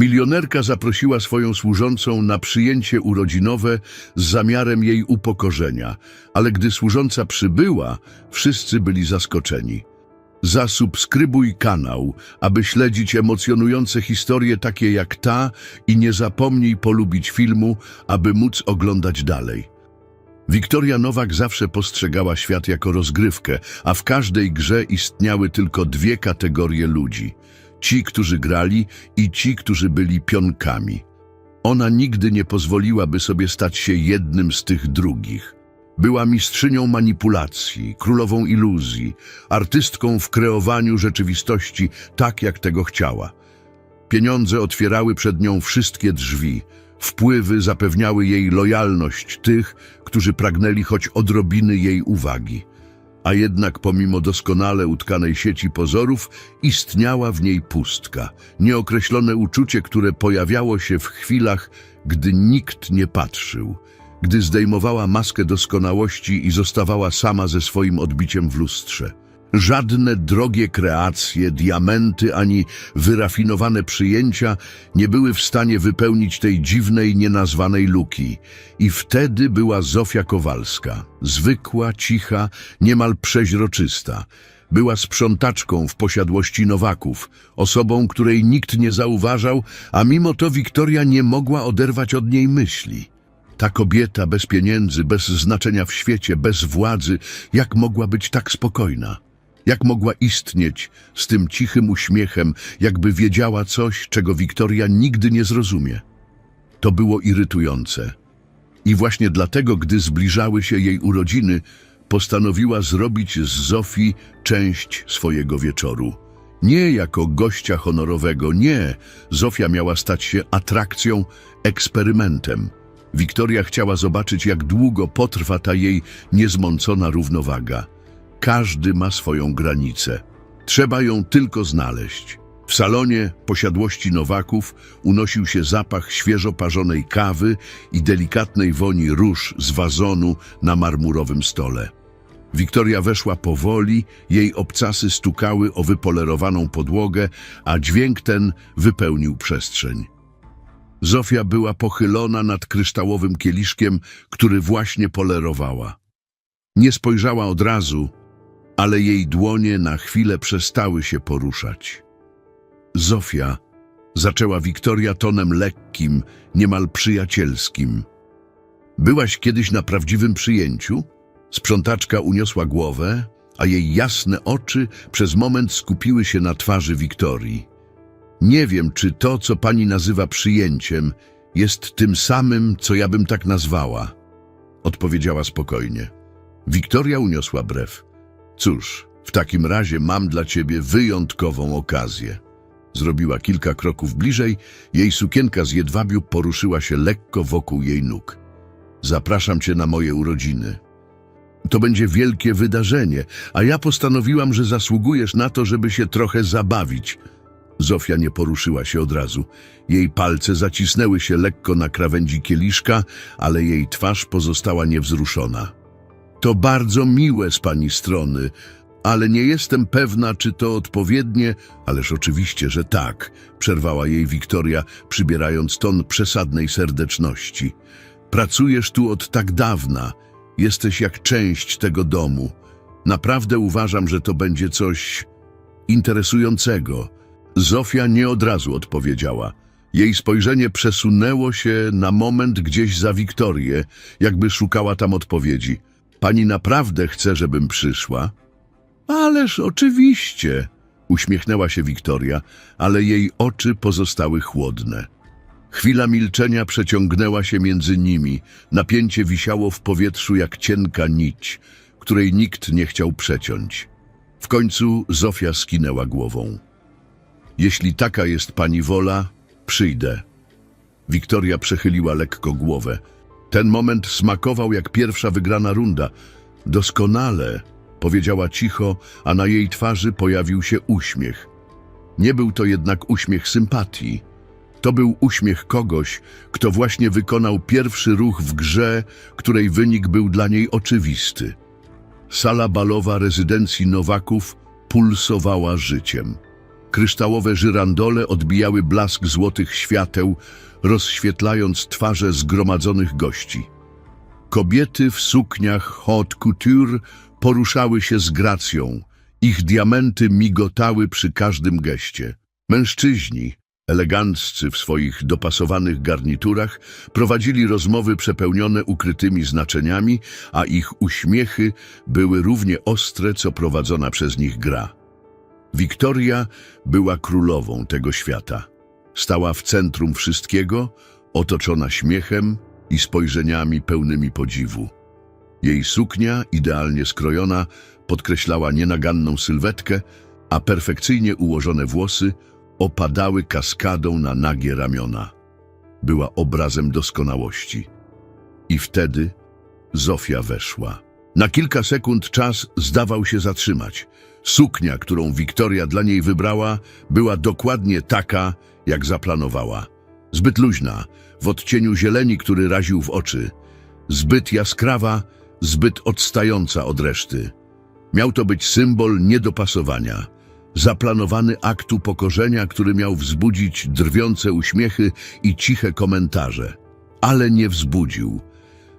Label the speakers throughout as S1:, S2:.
S1: Milionerka zaprosiła swoją służącą na przyjęcie urodzinowe z zamiarem jej upokorzenia, ale gdy służąca przybyła, wszyscy byli zaskoczeni. Zasubskrybuj kanał, aby śledzić emocjonujące historie takie jak ta i nie zapomnij polubić filmu, aby móc oglądać dalej. Wiktoria Nowak zawsze postrzegała świat jako rozgrywkę, a w każdej grze istniały tylko dwie kategorie ludzi. Ci, którzy grali i ci, którzy byli pionkami. Ona nigdy nie pozwoliłaby sobie stać się jednym z tych drugich. Była mistrzynią manipulacji, królową iluzji, artystką w kreowaniu rzeczywistości tak, jak tego chciała. Pieniądze otwierały przed nią wszystkie drzwi. Wpływy zapewniały jej lojalność tych, którzy pragnęli choć odrobiny jej uwagi. A jednak pomimo doskonale utkanej sieci pozorów, istniała w niej pustka, nieokreślone uczucie, które pojawiało się w chwilach, gdy nikt nie patrzył, gdy zdejmowała maskę doskonałości i zostawała sama ze swoim odbiciem w lustrze. Żadne drogie kreacje, diamenty ani wyrafinowane przyjęcia nie były w stanie wypełnić tej dziwnej, nienazwanej luki. I wtedy była Zofia Kowalska, zwykła, cicha, niemal przeźroczysta. Była sprzątaczką w posiadłości Nowaków, osobą, której nikt nie zauważał, a mimo to Wiktoria nie mogła oderwać od niej myśli. Ta kobieta bez pieniędzy, bez znaczenia w świecie, bez władzy, jak mogła być tak spokojna? Jak mogła istnieć z tym cichym uśmiechem, jakby wiedziała coś, czego Wiktoria nigdy nie zrozumie? To było irytujące. I właśnie dlatego, gdy zbliżały się jej urodziny, postanowiła zrobić z Zofii część swojego wieczoru. Nie jako gościa honorowego, nie. Zofia miała stać się atrakcją, eksperymentem. Wiktoria chciała zobaczyć, jak długo potrwa ta jej niezmącona równowaga. Każdy ma swoją granicę. Trzeba ją tylko znaleźć. W salonie posiadłości Nowaków unosił się zapach świeżo parzonej kawy i delikatnej woni róż z wazonu na marmurowym stole. Wiktoria weszła powoli, jej obcasy stukały o wypolerowaną podłogę, a dźwięk ten wypełnił przestrzeń. Zofia była pochylona nad kryształowym kieliszkiem, który właśnie polerowała. Nie spojrzała od razu, ale jej dłonie na chwilę przestały się poruszać. Zofia, zaczęła Wiktoria tonem lekkim, niemal przyjacielskim. Byłaś kiedyś na prawdziwym przyjęciu? Sprzątaczka uniosła głowę, a jej jasne oczy przez moment skupiły się na twarzy Wiktorii. Nie wiem, czy to, co pani nazywa przyjęciem, jest tym samym, co ja bym tak nazwała, odpowiedziała spokojnie. Wiktoria uniosła brew. Cóż, w takim razie mam dla ciebie wyjątkową okazję. Zrobiła kilka kroków bliżej, jej sukienka z jedwabiu poruszyła się lekko wokół jej nóg. Zapraszam cię na moje urodziny. To będzie wielkie wydarzenie, a ja postanowiłam, że zasługujesz na to, żeby się trochę zabawić. Zofia nie poruszyła się od razu. Jej palce zacisnęły się lekko na krawędzi kieliszka, ale jej twarz pozostała niewzruszona. To bardzo miłe z pani strony, ale nie jestem pewna, czy to odpowiednie, ależ oczywiście, że tak, przerwała jej Wiktoria, przybierając ton przesadnej serdeczności. Pracujesz tu od tak dawna, jesteś jak część tego domu. Naprawdę uważam, że to będzie coś interesującego. Zofia nie od razu odpowiedziała. Jej spojrzenie przesunęło się na moment gdzieś za Wiktorię, jakby szukała tam odpowiedzi. Pani naprawdę chce, żebym przyszła? Ależ oczywiście, uśmiechnęła się Wiktoria, ale jej oczy pozostały chłodne. Chwila milczenia przeciągnęła się między nimi. Napięcie wisiało w powietrzu jak cienka nić, której nikt nie chciał przeciąć. W końcu Zofia skinęła głową. Jeśli taka jest pani wola, przyjdę. Wiktoria przechyliła lekko głowę. Ten moment smakował jak pierwsza wygrana runda. Doskonale, powiedziała cicho, a na jej twarzy pojawił się uśmiech. Nie był to jednak uśmiech sympatii. To był uśmiech kogoś, kto właśnie wykonał pierwszy ruch w grze, której wynik był dla niej oczywisty. Sala balowa rezydencji Nowaków pulsowała życiem. Kryształowe żyrandole odbijały blask złotych świateł, rozświetlając twarze zgromadzonych gości. Kobiety w sukniach haute couture poruszały się z gracją. Ich diamenty migotały przy każdym geście. Mężczyźni, eleganccy w swoich dopasowanych garniturach, prowadzili rozmowy przepełnione ukrytymi znaczeniami, a ich uśmiechy były równie ostre, co prowadzona przez nich gra. Wiktoria była królową tego świata. Stała w centrum wszystkiego, otoczona śmiechem i spojrzeniami pełnymi podziwu. Jej suknia, idealnie skrojona, podkreślała nienaganną sylwetkę, a perfekcyjnie ułożone włosy opadały kaskadą na nagie ramiona. Była obrazem doskonałości. I wtedy Zofia weszła. Na kilka sekund czas zdawał się zatrzymać. Suknia, którą Wiktoria dla niej wybrała, była dokładnie taka, jak zaplanowała. Zbyt luźna, w odcieniu zieleni, który raził w oczy. Zbyt jaskrawa, zbyt odstająca od reszty. Miał to być symbol niedopasowania. Zaplanowany akt upokorzenia, który miał wzbudzić drwiące uśmiechy i ciche komentarze. Ale nie wzbudził.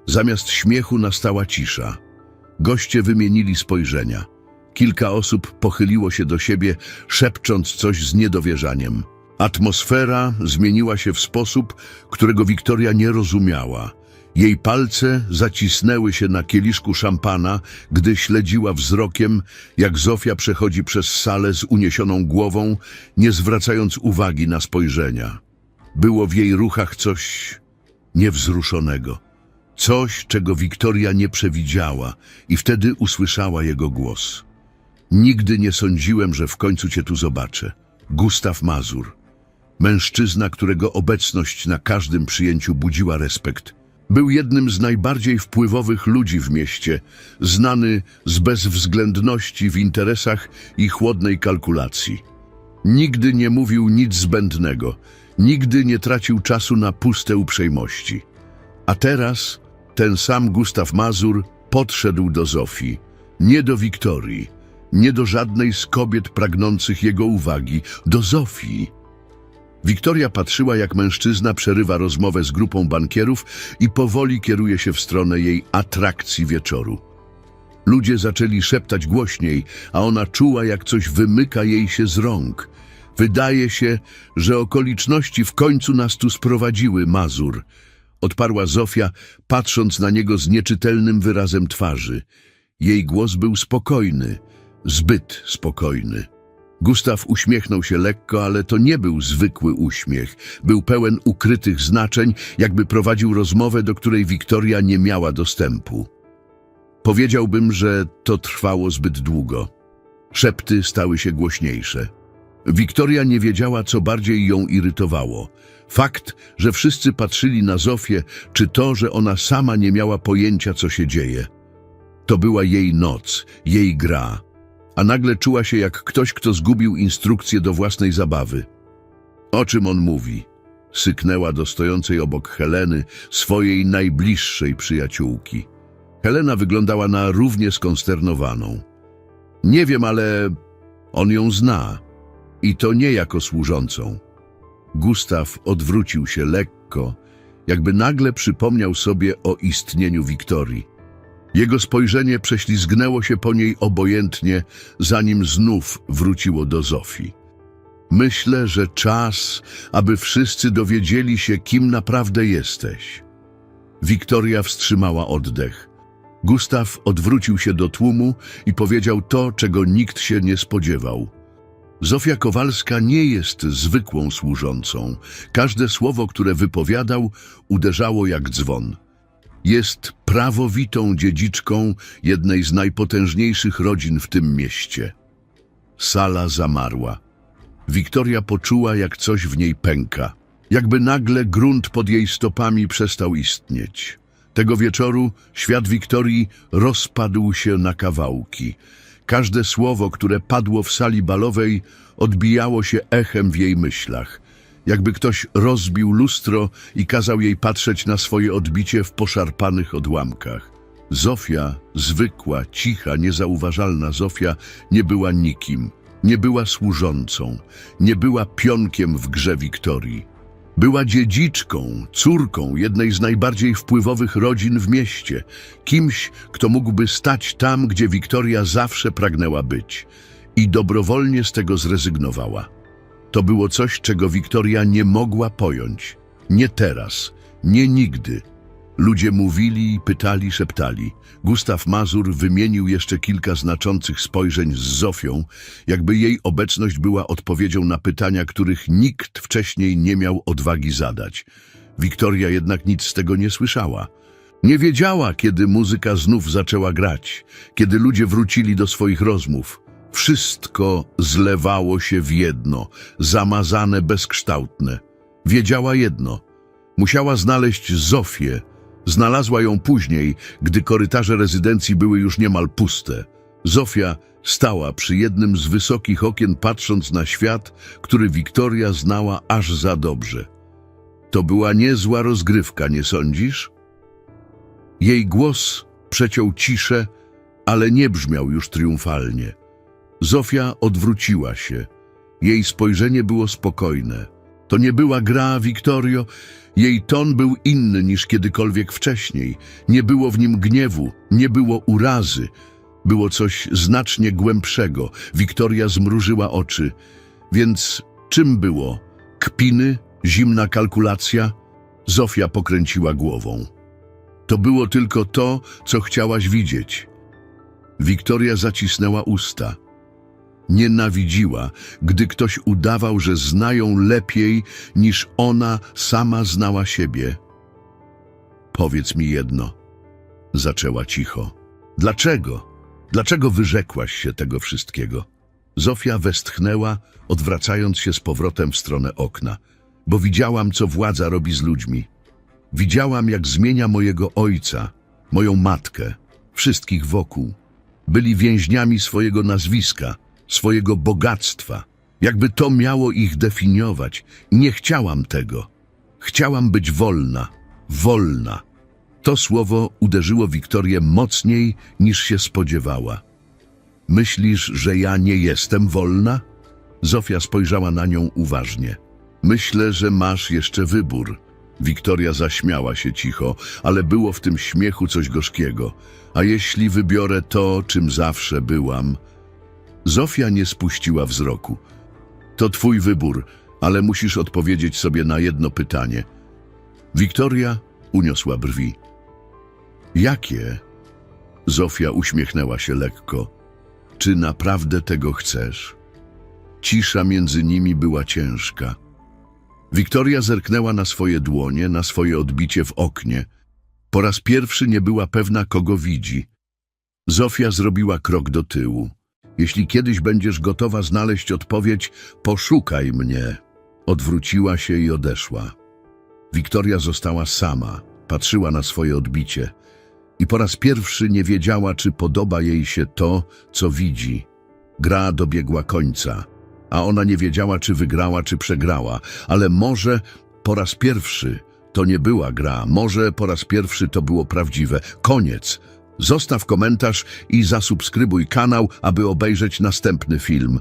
S1: Zamiast śmiechu nastała cisza. Goście wymienili spojrzenia. Kilka osób pochyliło się do siebie, szepcząc coś z niedowierzaniem. Atmosfera zmieniła się w sposób, którego Wiktoria nie rozumiała. Jej palce zacisnęły się na kieliszku szampana, gdy śledziła wzrokiem, jak Zofia przechodzi przez salę z uniesioną głową, nie zwracając uwagi na spojrzenia. Było w jej ruchach coś niewzruszonego. Coś, czego Wiktoria nie przewidziała i wtedy usłyszała jego głos. Nigdy nie sądziłem, że w końcu cię tu zobaczę. Gustaw Mazur. Mężczyzna, którego obecność na każdym przyjęciu budziła respekt. Był jednym z najbardziej wpływowych ludzi w mieście, znany z bezwzględności w interesach i chłodnej kalkulacji. Nigdy nie mówił nic zbędnego, nigdy nie tracił czasu na puste uprzejmości. A teraz ten sam Gustaw Mazur podszedł do Zofii, nie do Wiktorii, nie do żadnej z kobiet pragnących jego uwagi, do Zofii. Wiktoria patrzyła, jak mężczyzna przerywa rozmowę z grupą bankierów i powoli kieruje się w stronę jej atrakcji wieczoru. Ludzie zaczęli szeptać głośniej, a ona czuła, jak coś wymyka jej się z rąk. Wydaje się, że okoliczności w końcu nas tu sprowadziły, Mazur. Odparła Zofia, patrząc na niego z nieczytelnym wyrazem twarzy. Jej głos był spokojny, zbyt spokojny. Gustaw uśmiechnął się lekko, ale to nie był zwykły uśmiech. Był pełen ukrytych znaczeń, jakby prowadził rozmowę, do której Wiktoria nie miała dostępu. Powiedziałbym, że to trwało zbyt długo. Szepty stały się głośniejsze. Wiktoria nie wiedziała, co bardziej ją irytowało. Fakt, że wszyscy patrzyli na Zofię, czy to, że ona sama nie miała pojęcia, co się dzieje. To była jej noc, jej gra, a nagle czuła się jak ktoś, kto zgubił instrukcję do własnej zabawy. O czym on mówi? Syknęła do stojącej obok Heleny, swojej najbliższej przyjaciółki. Helena wyglądała na równie skonsternowaną. Nie wiem, ale on ją zna. I to nie jako służącą. Gustaw odwrócił się lekko, jakby nagle przypomniał sobie o istnieniu Wiktorii. Jego spojrzenie prześlizgnęło się po niej obojętnie, zanim znów wróciło do Zofii. Myślę, że czas, aby wszyscy dowiedzieli się, kim naprawdę jesteś. Wiktoria wstrzymała oddech. Gustaw odwrócił się do tłumu i powiedział to, czego nikt się nie spodziewał. Zofia Kowalska nie jest zwykłą służącą. Każde słowo, które wypowiadał, uderzało jak dzwon. Jest prawowitą dziedziczką jednej z najpotężniejszych rodzin w tym mieście. Sala zamarła. Wiktoria poczuła, jak coś w niej pęka. Jakby nagle grunt pod jej stopami przestał istnieć. Tego wieczoru świat Wiktorii rozpadł się na kawałki. Każde słowo, które padło w sali balowej, odbijało się echem w jej myślach. Jakby ktoś rozbił lustro i kazał jej patrzeć na swoje odbicie w poszarpanych odłamkach. Zofia, zwykła, cicha, niezauważalna Zofia, nie była nikim. Nie była służącą, nie była pionkiem w grze Wiktorii. Była dziedziczką, córką jednej z najbardziej wpływowych rodzin w mieście, kimś, kto mógłby stać tam, gdzie Wiktoria zawsze pragnęła być i dobrowolnie z tego zrezygnowała. To było coś, czego Wiktoria nie mogła pojąć. Nie teraz, nie nigdy. Ludzie mówili, pytali, szeptali. Gustaw Mazur wymienił jeszcze kilka znaczących spojrzeń z Zofią, jakby jej obecność była odpowiedzią na pytania, których nikt wcześniej nie miał odwagi zadać. Wiktoria jednak nic z tego nie słyszała. Nie wiedziała, kiedy muzyka znów zaczęła grać, kiedy ludzie wrócili do swoich rozmów. Wszystko zlewało się w jedno, zamazane, bezkształtne. Wiedziała jedno. Musiała znaleźć Zofię. Znalazła ją później, gdy korytarze rezydencji były już niemal puste. Zofia stała przy jednym z wysokich okien, patrząc na świat, który Wiktoria znała aż za dobrze. To była niezła rozgrywka, nie sądzisz? Jej głos przeciął ciszę, ale nie brzmiał już triumfalnie. Zofia odwróciła się. Jej spojrzenie było spokojne. To nie była gra, Wiktorio. Jej ton był inny niż kiedykolwiek wcześniej. Nie było w nim gniewu, nie było urazy. Było coś znacznie głębszego. Wiktoria zmrużyła oczy. Więc czym było? Kpiny? Zimna kalkulacja? Zofia pokręciła głową. To było tylko to, co chciałaś widzieć. Wiktoria zacisnęła usta. Nienawidziła, gdy ktoś udawał, że znają lepiej niż ona sama znała siebie. Powiedz mi jedno, zaczęła cicho. Dlaczego? Dlaczego wyrzekłaś się tego wszystkiego? Zofia westchnęła, odwracając się z powrotem w stronę okna, bo widziałam, co władza robi z ludźmi. Widziałam, jak zmienia mojego ojca, moją matkę, wszystkich wokół. Byli więźniami swojego nazwiska, swojego bogactwa. Jakby to miało ich definiować. Nie chciałam tego. Chciałam być wolna, wolna. To słowo uderzyło Wiktorię mocniej niż się spodziewała. Myślisz, że ja nie jestem wolna? Zofia spojrzała na nią uważnie. Myślę, że masz jeszcze wybór. Wiktoria zaśmiała się cicho, ale było w tym śmiechu coś gorzkiego. A jeśli wybiorę to, czym zawsze byłam? Zofia nie spuściła wzroku. To twój wybór, ale musisz odpowiedzieć sobie na jedno pytanie. Wiktoria uniosła brwi. Jakie? Zofia uśmiechnęła się lekko. Czy naprawdę tego chcesz? Cisza między nimi była ciężka. Wiktoria zerknęła na swoje dłonie, na swoje odbicie w oknie. Po raz pierwszy nie była pewna, kogo widzi. Zofia zrobiła krok do tyłu. Jeśli kiedyś będziesz gotowa znaleźć odpowiedź, poszukaj mnie. Odwróciła się i odeszła. Wiktoria została sama, patrzyła na swoje odbicie i po raz pierwszy nie wiedziała, czy podoba jej się to, co widzi. Gra dobiegła końca, a ona nie wiedziała, czy wygrała, czy przegrała, ale może po raz pierwszy to nie była gra, może po raz pierwszy to było prawdziwe. Koniec. Zostaw komentarz i zasubskrybuj kanał, aby obejrzeć następny film.